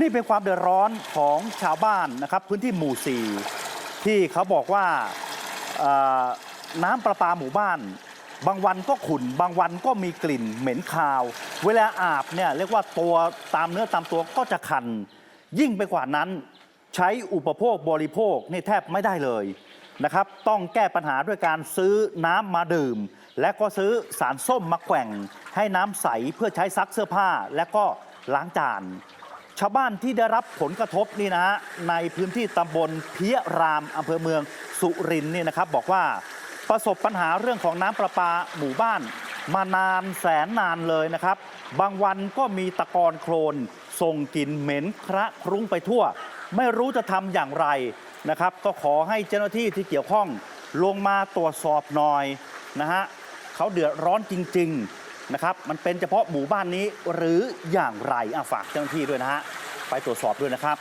นี่เป็นความเดือดร้อนของชาวบ้านนะครับพื้นที่หมู่สี่ที่เขาบอกว่าน้ำประปาหมู่บ้าน บางวันก็ขุ่น บางวันก็มีกลิ่นเหม็นคาว เวลาอาบเนี่ยเรียกว่าตัวตามเนื้อตามตัวก็จะคัน ยิ่งไปกว่านั้น ใช้อุปโภคบริโภคนี่แทบไม่ได้เลยนะครับ ต้องแก้ปัญหาด้วยการซื้อน้ำมาดื่ม และก็ซื้อสารส้มมาแกว่ง ให้น้ำใสเพื่อใช้ซักเสื้อผ้าและก็ล้างจาน ชาวบ้านที่ได้รับผลกระทบนี่นะฮะในพื้นที่ตำบลเพียรามอำเภอเมืองสุรินนี่นะครับ บอกว่าประสบปัญหาเรื่องของน้ำประปาหมู่บ้าน มานานแสนนานเลยนะครับ บางวันก็มีตะกอนโคลนส่งกลิ่นเหม็นคระครุ้งไปทั่ว ไม่รู้จะทำอย่างไรนะครับ ก็ขอให้เจ้าหน้าที่ที่เกี่ยวข้องลงมาตรวจสอบหน่อยนะฮะเขาเดือดร้อนจริง ๆ นะครับ มันเป็นเฉพาะหมู่บ้านนี้หรืออย่างไรอะฝากเจ้าหน้าที่ด้วยนะฮะ ไปตรวจสอบด้วยนะครับ